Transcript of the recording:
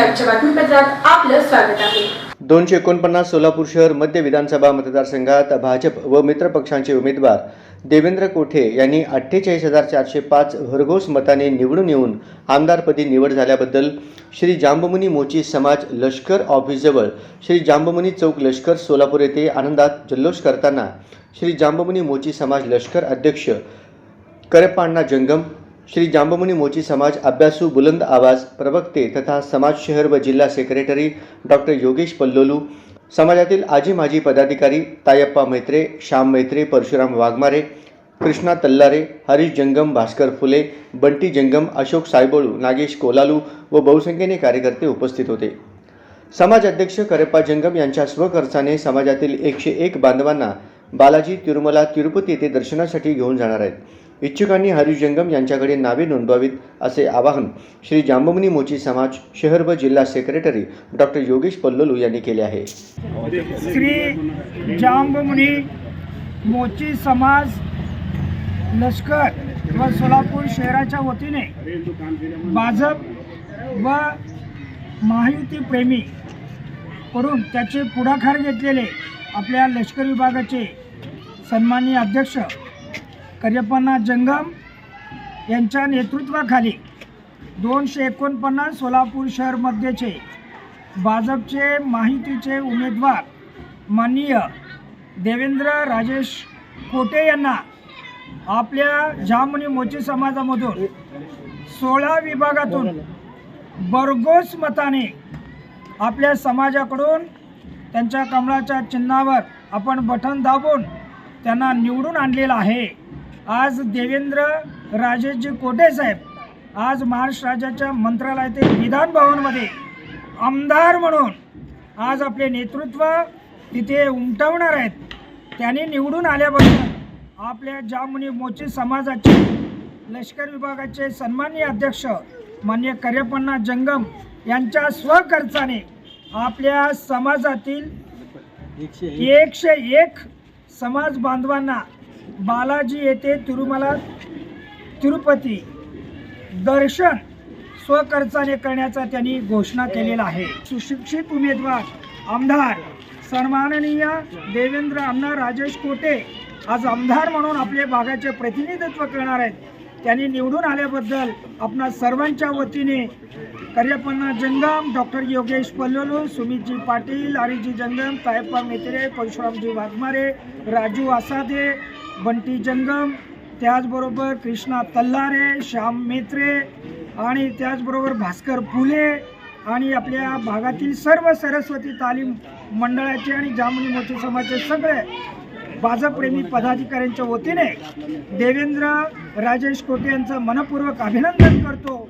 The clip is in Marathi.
आपलं स्वागत आहे. दोनशे एकोणपन्नास सोलापूर शहर मध्य विधानसभा मतदारसंघात भाजप व मित्र पक्षांचे उमेदवार देवेंद्र कोठे यांनी अठ्ठेचाळीस हजार चारशे पाच भरघोस मताने निवडून येऊन आमदारपदी निवड झाल्याबद्दल श्री जांबमुनी मोची समाज लष्कर ऑफिसजवळ श्री जांबमुनी चौक लष्कर सोलापूर येथे आनंदात जल्लोष करताना श्री जांबमुनी मोची समाज लष्कर अध्यक्ष करप्पाण्णा जंगम श्री जांबमुनी मोची समाज अभ्यासू बुलंद आवाज प्रवक्ते तथा समाज शहर व जिल्हा सेक्रेटरी डॉक्टर योगेश पल्लोलू समाजातील आजी माजी पदाधिकारी तायप्पा मैत्रे श्याम मैत्रे परशुराम वाघमारे कृष्णा तल्लारे हरीश जंगम भास्कर फुले बंटी जंगम अशोक सायबोळू नागेश कोलालू व बहुसंख्येने कार्यकर्ते उपस्थित होते. समाज अध्यक्ष करप्पा जंगम यांच्या स्वखर्चाने समाजातील एकशे एक बांधवांना बालाजी तिरुमला तिरुपती येथे दर्शनासाठी घेऊन जाणार आहेत. इच्छुकांनी हरीश जंगम यांच्याकडे नावे नोंदवावीत असे आवाहन श्री जांबमुनी मोची समाज शहर व जिल्हा सेक्रेटरी डॉक्टर योगेश पल्लोलू यांनी केले आहे. श्री जांबमुनी मोची समाज लष्कर व सोलापूर शहराच्या वतीने भाजप व माहितीप्रेमी प्रेमी त्याचे पुढाकार घेतलेले आपल्या लष्कर विभागाचे सन्माननीय अध्यक्ष करियप्पना जंगम यांच्या नेतृत्वाखाली दोनशे एकोणपन्नास सोलापूर शहरमध्येचे भाजपचे माहितीचे उमेदवार माननीय देवेंद्र राजेश कोटे यांना आपल्या जामुनी मोची समाजामधून सोळा विभागातून बरगोस मताने आपल्या समाजाकडून त्यांच्या कमळाच्या चिन्हावर आपण बटन दाबून त्यांना निवडून आणलेलं आहे. आज देवेंद्र राजेशजी कोटे साहेब आज महाराष्ट्र राज्याच्या मंत्रालयातील विधान भवनमध्ये आमदार म्हणून आज आपले नेतृत्व तिथे उमटवणार आहेत. त्यांनी निवडून आल्याबद्दल आपल्या जामुनी मोची समाजाचे लष्कर विभागाचे सन्माननीय अध्यक्ष मान्य करेपण्णा जंगम यांच्या स्वखर्चाने आपल्या समाजातील एकशे एक समाज बांधवांना बालाजी येथे तिरुमला तिरुपती दर्शन स्वखर्चाने करण्याचा त्यांनी घोषणा केलेला आहे. सुशिक्षित उमेदवार आमदार सन्माननीय देवेंद्र आमदार राजेश कोटे आज आमदार म्हणून आपले भागाचे प्रतिनिधित्व करणार आहेत. त्यांनी निवडून आल्याबद्दल आपणा सर्वांच्या वतीने करियप्पन्ना जंगम डॉक्टर योगेश पल्लोलू सुमितजी पाटील आरिजी जंगम तायप्पा मेत्रे परशुरामजी वाघमारे राजू आसादे बंटी जंगम त्याचबरोबर कृष्णा तल्लारे श्याम मेत्रे आणि त्याचबरोबर भास्कर फुले आणि आपल्या भागातील सर्व सरस्वती तालीम मंडळाचे आणि जामुनी मोठे समाजाचे सगळे भाजपप्रेमी पदाधिकाऱ्यांच्या वतीने देवेंद्र राजेश कोटे यांचं मनपूर्वक अभिनंदन करतो.